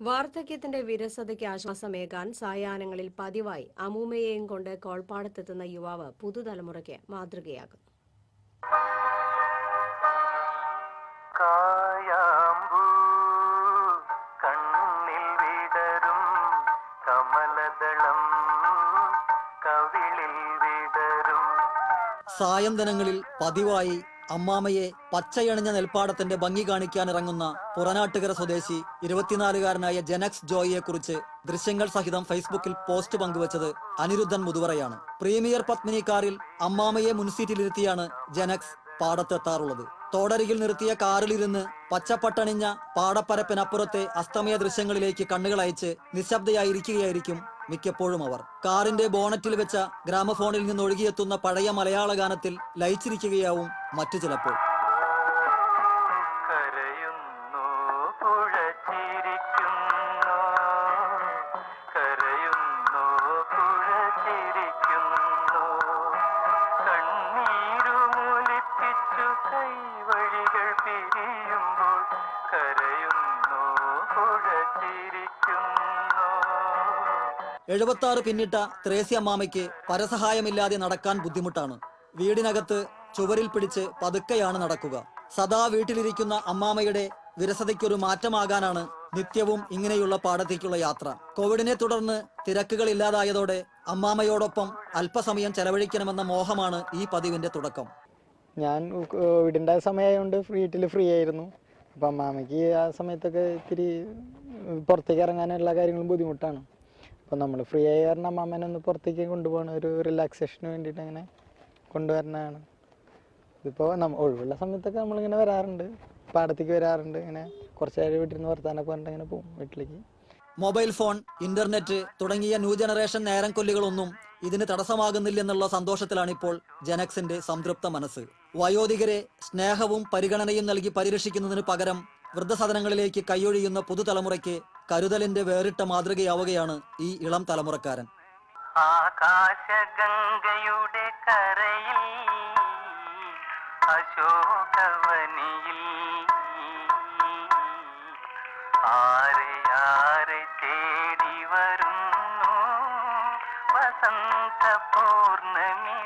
വാർദ്ധക്യത്തിന്റെ വിരസതയ്ക്ക് ആശ്വാസമേകാൻ സായാഹ്നങ്ങളിൽ പതിവായി അമൂമ്മയെയും കൊണ്ട് കോൾപ്പാടത്തെത്തുന്ന യുവാവ് പുതുതലമുറയ്ക്ക് മാതൃകയാകും കായാമ്പൂ കണ്ണിൽ വിടരും കമലദളം കവിളിൽ വിടരും. സായന്തനങ്ങളിൽ പതിവായി അമ്മാമയെ പച്ചയണിഞ്ഞ നെൽപ്പാടത്തിന്റെ ഭംഗി കാണിക്കാൻ ഇറങ്ങുന്ന പുറനാട്ടുകര സ്വദേശി ഇരുപത്തിനാലുകാരനായ ജനക്സ് ജോയിയെക്കുറിച്ച് ദൃശ്യങ്ങൾ സഹിതം ഫേസ്ബുക്കിൽ പോസ്റ്റ് പങ്കുവച്ചത് അനിരുദ്ധൻ മുതുവറയാണ്. പ്രീമിയർ പത്മിനി കാറിൽ അമ്മാമയെ മുൻസീറ്റിലിരുത്തിയാണ് ജനക്സ് പാടത്തെത്താറുള്ളത്. തോടരികിൽ നിർത്തിയ കാറിലിരുന്ന് പച്ചപ്പട്ടണിഞ്ഞ പാടപ്പരപ്പിനപ്പുറത്തെ അസ്തമയ ദൃശ്യങ്ങളിലേക്ക് കണ്ണുകളയച്ച് നിശബ്ദയായിരിക്കുകയായിരിക്കും മിക്കപ്പോഴും അവർ. കാറിന്റെ ബോണറ്റിൽ വെച്ച ഗ്രാമഫോണിൽ നിന്ന് ഒഴുകിയെത്തുന്ന പഴയ മലയാള ഗാനത്തിൽ ലയിച്ചിരിക്കുകയാവും മറ്റു ചിലപ്പോൾ. കണ്ണീരുമൊലിപ്പിച്ചു കൈവഴികൾ പിരിയുമ്പോൾ എഴുപത്തി ആറ് പിന്നിട്ട ത്രേസി അമ്മാമയ്ക്ക് പരസഹായമില്ലാതെ നടക്കാൻ ബുദ്ധിമുട്ടാണ്. വീടിനകത്ത് ചുവരിൽ പിടിച്ച് പതുക്കെയാണ് നടക്കുക. സദാ വീട്ടിലിരിക്കുന്ന അമ്മാമയുടെ വിരസതയ്ക്കൊരു മാറ്റമാകാനാണ് നിത്യവും ഇങ്ങനെയുള്ള പാടത്തേക്കുള്ള യാത്ര. കോവിഡിനെ തുടർന്ന് തിരക്കുകൾ ഇല്ലാതായതോടെ അമ്മാമയോടൊപ്പം അല്പസമയം ചെലവഴിക്കണമെന്ന മോഹമാണ് ഈ പതിവിന്റെ തുടക്കം. ഞാൻ കോവിഡിന്റെ സമയമായതുകൊണ്ട് വീട്ടിൽ ഫ്രീ ആയിരുന്നു. അപ്പം അമ്മാമയ്ക്ക് ആ സമയത്തൊക്കെ ഇത്തിരി പുറത്തേക്ക് ഇറങ്ങാൻ എല്ലാ കാര്യങ്ങളും ബുദ്ധിമുട്ടാണ്. അപ്പം നമ്മൾ ഫ്രീ ആയി കാരണം ഒന്ന് പുറത്തേക്ക് കൊണ്ടുപോകണം. ഒരു റിലാക്സേഷന് വേണ്ടിയിട്ട് അങ്ങനെ കൊണ്ടുവരണതാണ് ഇതിപ്പോൾ നമ്മൾ ഒഴിവുള്ള സമയത്തൊക്കെ നമ്മളിങ്ങനെ വരാറുണ്ട്. പാടത്തേക്ക് വരാറുണ്ട്. ഇങ്ങനെ കുറച്ച് നേരം വീട്ടിൽ നിന്ന് വർത്താനൊക്കെ പറഞ്ഞിട്ട് അങ്ങനെ പോകും വീട്ടിലേക്ക്. മൊബൈൽ ഫോൺ ഇന്റർനെറ്റ് തുടങ്ങിയ ന്യൂ ജനറേഷൻ നേരം കൊല്ലികളൊന്നും ഇതിന് തടസ്സമാകുന്നില്ലെന്നുള്ള സന്തോഷത്തിലാണ് ഇപ്പോൾ ജനക്സിന്റെ സംതൃപ്ത മനസ്സ്. വയോധികരെ സ്നേഹവും പരിഗണനയും നൽകി പരിരക്ഷിക്കുന്നതിന് പകരം വൃദ്ധസദനങ്ങളിലേക്ക് കൈയൊഴിയുന്ന പുതുതലമുറയ്ക്ക് കരുതലിന്റെ വേറിട്ട മാതൃകയാവുകയാണ് ഈ ഇളം തലമുറക്കാരൻ. ആകാശഗംഗയുടെ കരയിൽ അശോകവനിയിൽ ആരെ ആരെ തേടി വരുന്നു? Vasantha Pournami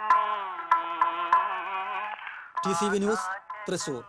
T C V news Thrissur.